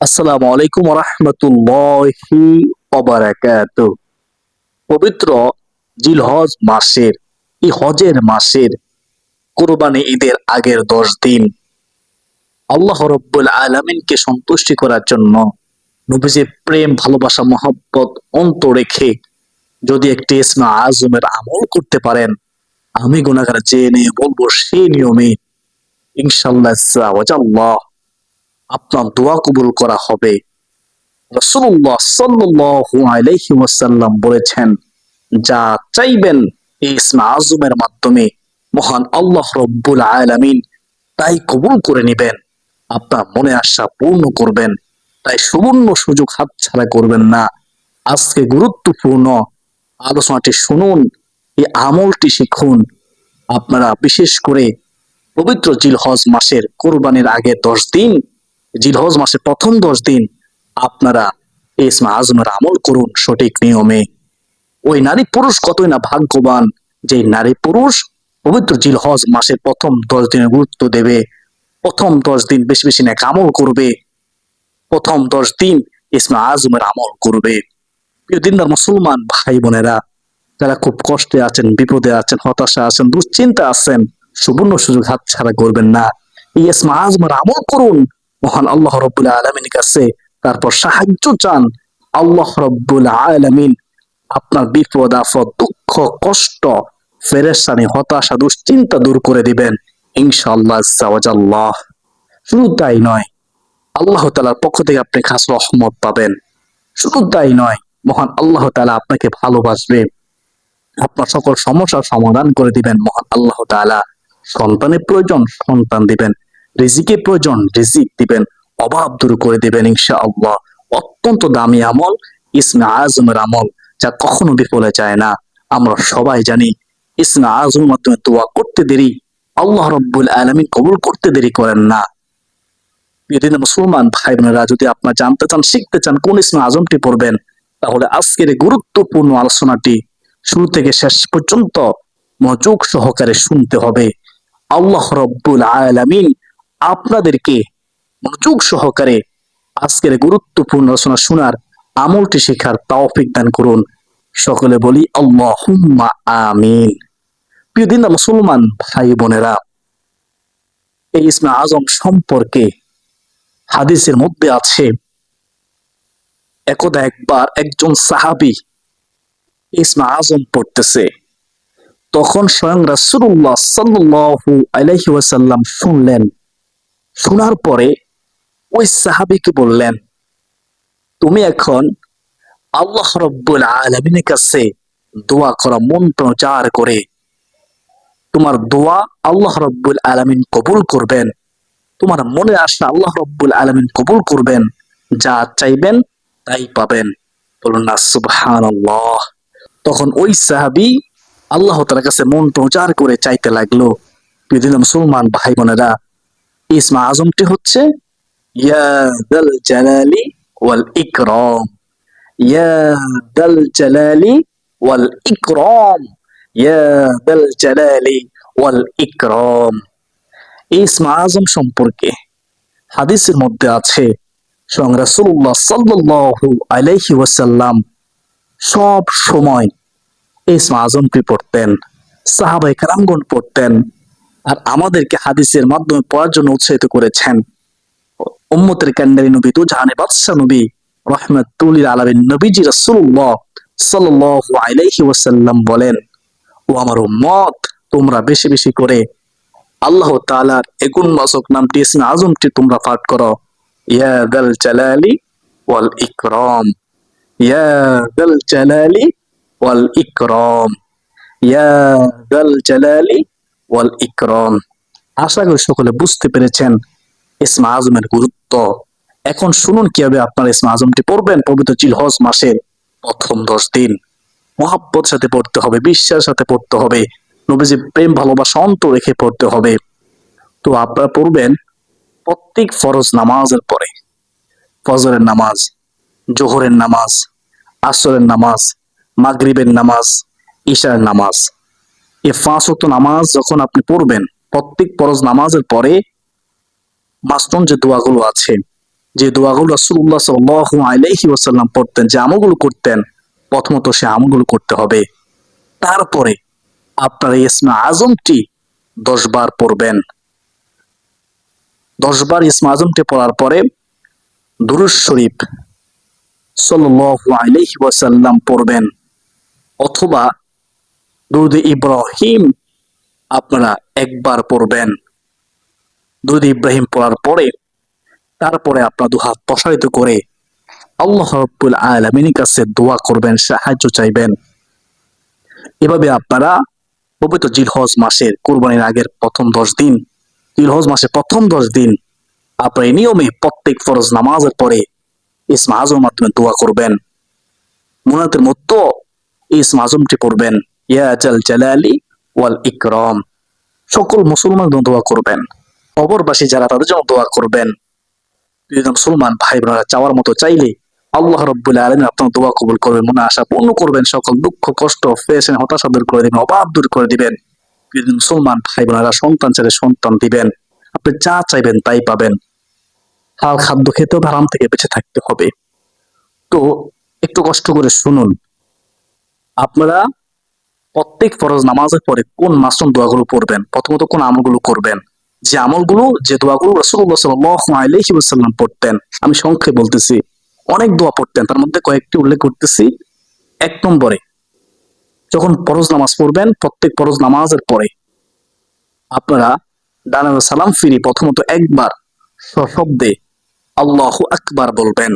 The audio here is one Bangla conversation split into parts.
আসসালামু আলাইকুম রহমতুল্লাহি অবরাকাত পবিত্র জিলহজ মাসের, এই হজের মাসের কোরবানি ঈদের আগের দশ দিন। আল্লাহ রব্বুল আলমিনকে সন্তুষ্টি করার জন্য নবীজি প্রেম, ভালোবাসা, মহব্বত অন্ত রেখে যদি একটি ইসমা আজমের আমল করতে পারেন, আমি গুণাগার জেনে বলব সেই নিয়মে ইনশাল্লাহ আপনার দোয়া কবুল করা হবে। রসুল্লাহ সাল্লাল্লাহু আলাইহি ওয়াসাল্লাম বলেছেন, যা চাইবেন ইসমা আজমের মাধ্যমে, মহান আল্লাহ রব্বুল আলামিন তাই কবুল করে নেবেন। আপনার মনে আশা পূর্ণ করবেন, তাই সুবর্ণ সুযোগ হাতছাড়া করবেন না। আজকে গুরুত্বপূর্ণ আলোচনাটি শুনুন, এই আমলটি শিখুন। আপনারা বিশেষ করে পবিত্র জিলহজ মাসের কোরবানির আগে দশ দিন জিলহজ মাসের প্রথম দশ দিন আপনারা ইসমা আজমের আমল করুন সঠিক নিয়মে। ওই নারী পুরুষ কতই না ভাগ্যবান যে নারী পুরুষ পবিত্র জিলহজ মাসের প্রথম দশ দিনে গুরুত্ব দেবে, প্রথম দশ দিন বেশি বেশি নাকি আমল করবে, প্রথম দশ দিন ইসমা আজমের আমল করবে। প্রিয় দিনদার মুসলমান ভাই বোনেরা, যারা খুব কষ্টে আছেন, বিপদে আছেন, হতাশা আছেন দুশ্চিন্তা আছেন, সুবর্ণ সুযোগ হাত ছাড়া করবেন না। এই ইসমা আজমের আমল করুন মহান আল্লাহ রব্বুল আলমিনের কাছে তারপর সাহায্য চান। আল্লাহ রব্বুল আলমিন আপনার বিপদ, আপদ, দুঃখ, কষ্ট ফেরেসানি হতাশা, দুশ্চিন্তা দূর করে দিবেন। শুধু তাই নয়, আল্লাহ তালার পক্ষ থেকে আপনি খাস রহমত পাবেন। শুধু তাই নয়, মহান আল্লাহ তালা আপনাকে ভালোবাসবে। আপনার সকল সমস্যার সমাধান করে দিবেন, মহান আল্লাহ তালা সন্তানের প্রয়োজন, সন্তান দিবেন। রিজিকের প্রয়োজন, রিজিক দিবেন, অভাব দূর করে দিবেন ইনশা আল্লাহ অত্যন্ত দামি আমল ইসমে আজমের আমল, যা কখনো বিফলে যায় না। আমরা সবাই জানি ইসমে আজমের মাধ্যমে দোয়া করতে দেরি, আল্লাহ রব্বুল আলমী কবুল করতে দেরি করেন না। এদিন মুসলমান ভাই বোনেরা, যদি আপনার জানতে চান, শিখতে চান কোন ইসমে আজমটি পড়বেন, তাহলে আজকের গুরুত্বপূর্ণ আলোচনাটি শুরু থেকে শেষ পর্যন্ত মনোযোগ সহকারে শুনতে হবে। আল্লাহ রব্বুল আলামিন আপনাদেরকে মনোযোগ সহকারে আজকের গুরুত্বপূর্ণ আলোচনা শোনার আমলটি শেখার তাওফিক দান করুন। সকলে বলি আল্লাহ আমিন। প্রিয় দিন মুসলমান ভাই বোনেরা, এই ইসমা আজম সম্পর্কে হাদিসের মধ্যে আছে, একদা একবার একজন সাহাবি ইসমা আজম পড়তেছে। তখন স্বয়ং রাসুল্লাহ সাল্লু ওয়াসাল্লাম শুনলেন শোনার পরে ওই সাহাবিকে বললেন, তুমি এখন আল্লাহ রব্বুল আলমিনের কাছে দোয়া করা মন প্রচার করে তোমার দোয়া আল্লাহ রব্বুল আলমিন কবুল করবেন। তোমার মনে আসা আল্লাহ রব্বুল আলমিন কবুল করবেন। যা চাইবেন তাই পাবেন। বলুন না সুবহান তখন ওই সাহাবি আল্লাহ তার কাছে মন প্রচার করে চাইতে লাগল। বিভিন্ন মুসলমান ভাই বোনেরা ইসমা আজমটি হচ্ছে ওয়াল ইয়া ওয়াল ওয়াল ইসমা আজম সম্পর্কে হাদিসের মধ্যে আছে, স্বয়ং ওয়াসাল্লাম সব সময় ইসমা আজমকে পড়তেন সাহাবাই কারামগণ পড়তেন। আর আমাদেরকে হাদিসের মাধ্যমে পড়ার জন্য উৎসাহিত করেছেন। উম্মতের কান্ডারি নবী তো জাহানে বাদশাহ নবী রহমতুল্লিল আলমিন নবীজি রাসূলুল্লাহ সাল্লাল্লাহু আলাইহি ওয়াসাল্লাম বলেন, ও আমার উম্মত, তোমরা বেশি বেশি করে আল্লাহ তাআলার এগুন মাসক নামটি, ইসমে আজমটি তোমরা পাঠ করো। ইয়া দাল জালালি ওয়াল ইকরাম। ইয়া দাল জালালি ওয়াল ইকরাম। ইয়া দাল জালালি ওয়াল ইকরাম। আশা করি সকলে বুঝতে পেরেছেন ইসমা আজমের গুরুত্ব। এখন শুনুন কীভাবে আপনার ইসমা আজমটি পড়বেন পবিত্র চিলহজ মাসের প্রথম দশ দিন। মহাব্বত সাথে পড়তে হবে বিশ্বাসের সাথে পড়তে হবে, নবীজি প্রেম, ভালোবাসা অন্ত রেখে পড়তে হবে। তো আপনারা পড়বেন প্রত্যেক ফরজ নামাজের পরে। ফজরের নামাজ, জোহরের নামাজ, আসরের নামাজ, মাগরিবের নামাজ, ঈশার নামাজ। এই পাঁচ ওয়াক্ত নামাজ যখন আপনি পড়বেন, প্রত্যেক ফরজ নামাজের পরে মাস্টন যে দোয়াগুলো আছে, যে দোয়াগুলো রাসূলুল্লাহ সাল্লাল্লাহু আলাইহি ওয়াসাল্লাম পড়তেন, যে আমলগুলো করতেন, প্রথমত সে আমলগুলো করতে হবে। তারপরে আপনার ইসমা আজমটি দশ বার পড়বেন। দশ বার ইসমা আজমটি পড়ার পরে দুরুজ শরীফ সাল্লাল্লাহু আলাইহি ওয়াসাল্লাম পড়বেন, অথবা দুরুদ ইব্রাহিম আপনারা একবার পড়বেন। দুরুদ ইব্রাহিম পড়ার পরে, তারপরে আপনার দুহাত প্রসারিত করে আল্লাহ রব্বুল আলমিনের কাছে দোয়া করবেন, সাহায্য চাইবেন। এভাবে আপনারা পবিত্র জিলহজ মাসের কোরবানির আগের প্রথম দশ দিন, জিলহজ মাসের প্রথম দশ দিন আপনার এই নিয়মে প্রত্যেক ফরজ নামাজের পরে ইসমা আজমের মাধ্যমে দোয়া করবেন। মুনাতের মতো ইসমা আজমটি পড়বেন। ইয়া জাল জালালি ওয়াল ইকরম। সকল মুসলমান দোয়া করবেন। অপরবাসী যারা, তাদের জন্য দোয়া করবেন। প্রিয় মুসলমান ভাই বোনেরা চাওয়ার মতো চাইলে আল্লাহ রব্বুল আলম আপনার দোয়া কবুল করবেন, মনে আশা পূর্ণ করবেন। সকল দুঃখ, কষ্ট ফেসেন হতাশা দূর করে দিবেন, অভাব দূর করে দিবেন। প্রিয় মুসলমান ভাই বোনেরা সন্তান ছেলে, সন্তান দিবেন। আপনি যা চাইবেন তাই পাবেন। হাল খাদ্য খেতেও আরাম থেকে বেঁচে থাকতে হবে। তো একটু কষ্ট করে শুনুন। আপনারা প্রত্যেক ফরজ নামাজের পরে কোন মাসুম দোয়াগুলো পড়বেন? প্রথমত কোন আমলগুলো করবেন? যে আমলগুলো, যে দোয়াগুলো রসুল্লাহ সাল্লাম পড়তেন, আমি সংক্ষেপে বলতেছি। অনেক দোয়া পড়তেন, তার মধ্যে কয়েকটি উল্লেখ করতেছি। এক নম্বরে, যখন ফরজ নামাজ পড়বেন, প্রত্যেক ফরজ নামাজের পরে আপনারা ডানার সালাম ফিরি প্রথমত একবার সশব্দে আল্লাহ আকবার বলবেন।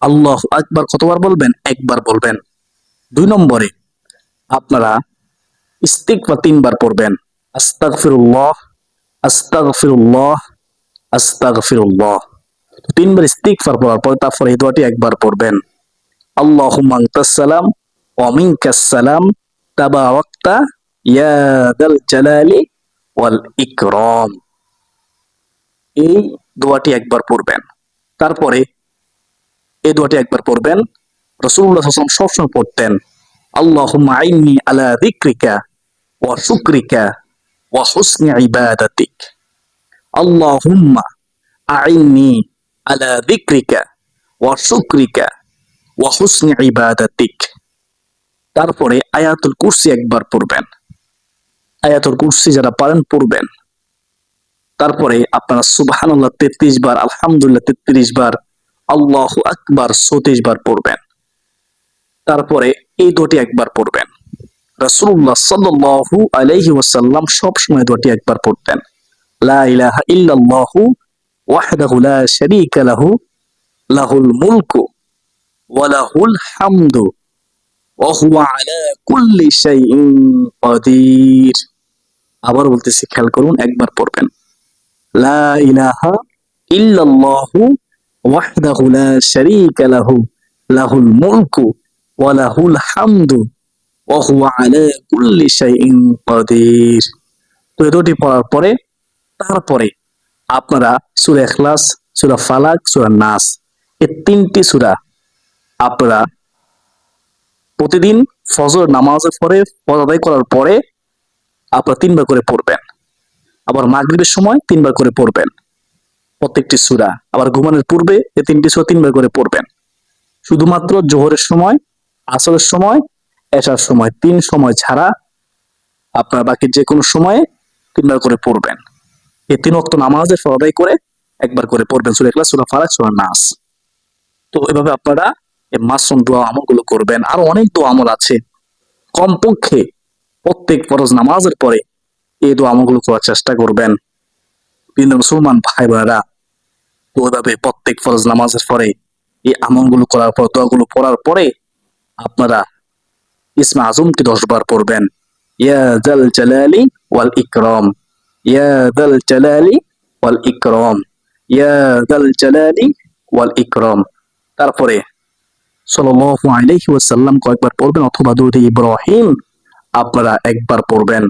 আল্লাহ আকবার কতবার বলবেন? একবার বলবেন। দুই নম্বরে আপনারা ইস্তিকফা তিনবার পড়বেন। আস্তাগফিরুল্লাহ আস্তাগফিরুল্লাহ আস্তাগফিরুল্লাহ। তিনবার ইস্তিগফার পড়ার পর তারপর এই দোয়াটি একবার পড়বেন। আল্লাহুম্মা আনতাসসালাম ওয়া মিনকাসসালাম তাবারাকতা, ইয়া দাল জালালি ওয়াল ইকরাম। এই দোয়াটি একবার পড়বেন। তারপরে এই দোয়াটি একবার পড়বেন। রসুল্লাহ সাল্লাম সবসময় পড়তেন। আল্লাহুম্মা আইননি আলা যিকরিকা ওয়া শুকরিকা ওয়া হুসনি ইবাদাতিক আল্লাহুম্মা আইননি আলা যিকরিকা ওয়া শুকরিকা ওয়া হুসনি ইবাদাতিক তারপরে আয়াতুল কুরসি একবার পড়বেন। আয়াতুল কুরসি যারা পারেন পড়বেন। তারপরে আপনারা সুবহানাল্লাহ তেত্রিশ বার আলহামদুল্লাহ তেত্রিশ বার, আল্লাহ আকবার 34 বার পড়বেন। তারপরে এই দুটি একবার পড়বেন। রাসূলুল্লাহ সাল্লাল্লাহু আলাইহি ওয়াসাল্লাম সব সময় দোয়াটি একবার পড়তেন। আবার বলতেছি, খেয়াল করুন, একবার পড়বেন। লা ইলাহা ইল্লাল্লাহু ওয়াহদাহু লা লাহুল মুলকু ওয়া লাহুল হামদু ওহুয়া আলা পড়ার পরে, তারপরে আপনারা সূরা ইখলাস, সূরা ফালাক, সূরা নাস, এই তিনটি সূরা আপনারা প্রতিদিন ফজর নামাজের পরে আদায় করার পরে আপনারা তিনবার করে পড়বেন। আবার মাগরিবের সময় তিনবার করে পড়বেন। প্রত্যেকটি সূরা আবার ঘুমানোর পূর্বে এই তিনটি সূরা তিনবার করে পড়বেন। শুধুমাত্র জোহরের সময় আসরের সময়, এসার সময়, তিন সময় ছাড়া আপনার বাকি যে কোনো সময়ে তিনবার করে পড়বেন। এই তিন অক্ত নামাজের ফরদাই করে একবার করে পড়বেন সুরে ক্লাস সুরা ফারাক, সুরা নাস। তো এভাবে আপনারা এই মাসুম দোয়া আমলগুলো করবেন। আরও অনেক দোয়া আমল আছে। কমপক্ষে প্রত্যেক ফরজ নামাজের পরে এই দোয়া আমলগুলো করার চেষ্টা করবেন। বিভিন্ন মুসলমান ভাই বোনেরা তো ওইভাবে প্রত্যেক ফরজ নামাজের পরে এই আমলগুলো করার পর, দোয়াগুলো পড়ার পরে আপনারা ইসমা আজমকে দশ বার পড়বেন ইয়া জাল জালালি ওয়াল ইকরম ইয়া জাল জালালি ওয়াল ইকরম ইয়া জাল জালালি ওয়াল ইকরম তারপরে সাল্লাল্লাহু আলাইহি ওয়াসাল্লাম কয়েকবার পড়বেন অথবা দুরূদ ইব্রাহিম আপনারা একবার পড়বেন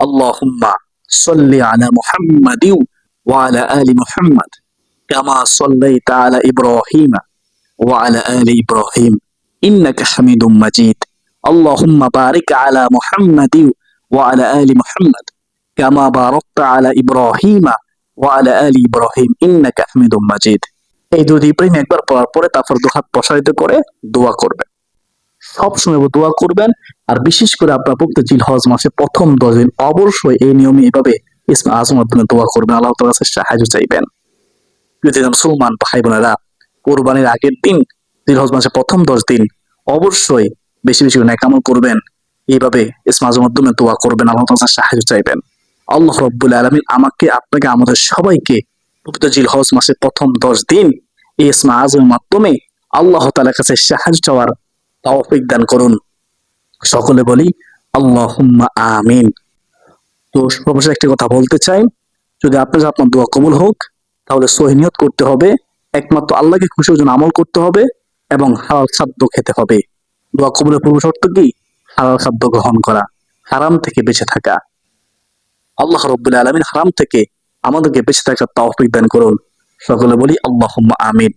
আল্লাহুম্মা সাল্লি আলা মুহাম্মাদি ওয়া আলা আলি মুহাম্মাদ কামা সাল্লাইতা আলা ইব্রাহিম ওয়া আলা আলি ইব্রাহিম ইন্নাকা হামিদুম মাজিদ। আল্লাহুম্মা বারিক আলা মুহাম্মাদি ওয়া আলা আলি মুহাম্মাদ, কামা বারাকতা আলা ইব্রাহিমা ওয়া আলা আলি ইব্রাহিম, ইন্নাকা হামিদুম মাজিদ। এই দুটি প্রেম একবার পড়ার পরে তারপর দুহাত প্রসারিত করে দোয়া করবেন। সব সময় দোয়া করবেন, আর বিশেষ করে আপনার পক্ষে জিল হজ মাসে প্রথম দশ দিন অবশ্যই এই নিয়মে এভাবে ইসমা আজম মাধ্যমে দোয়া করবেন, আল্লাহ তালা সাহায্য চাইবেন। যদি মুসলমান ভাই বোনেরা কোরবানির আগের দিন জিল হজ মাসে প্রথম দশ দিন অবশ্যই বেশি বেশি করে নেকামল করবেন। এইভাবে ইসমা আজম মাধ্যমে দোয়া করবেন, আল্লাহ তাআলার সাহায্য চাইবেন। আল্লাহ রব্বুল আলমিন আমাকে, আপনাকে, আমাদের সবাইকে পবিত্র জিল হজ মাসে প্রথম দশ দিন এই ইসমা মাধ্যমে আল্লাহ তাআলার কাছে সাহায্য চাওয়ার তৌফিক দান করুন। সকলে বলি আল্লাহ আমিন। তো সর্বশেষ একটি কথা বলতে চাই, যদি আপনার আপনার দোয়া কবুল হোক, তাহলে সহিনিয়ত করতে হবে। একমাত্র আল্লাহকে খুশির জন্য আমল করতে হবে। এবং হালাল খাদ্য খেতে হবে। দোয়া কবুলের পূর্ব শর্ত কি? হালাল খাদ্য গ্রহণ করা, হারাম থেকে বেঁচে থাকা। আল্লাহ রব্বুল আলমিন হারাম থেকে আমাদেরকে বেঁচে থাকার তৌফিক দান করুন। সকলে বলি আল্লাহ আমিন।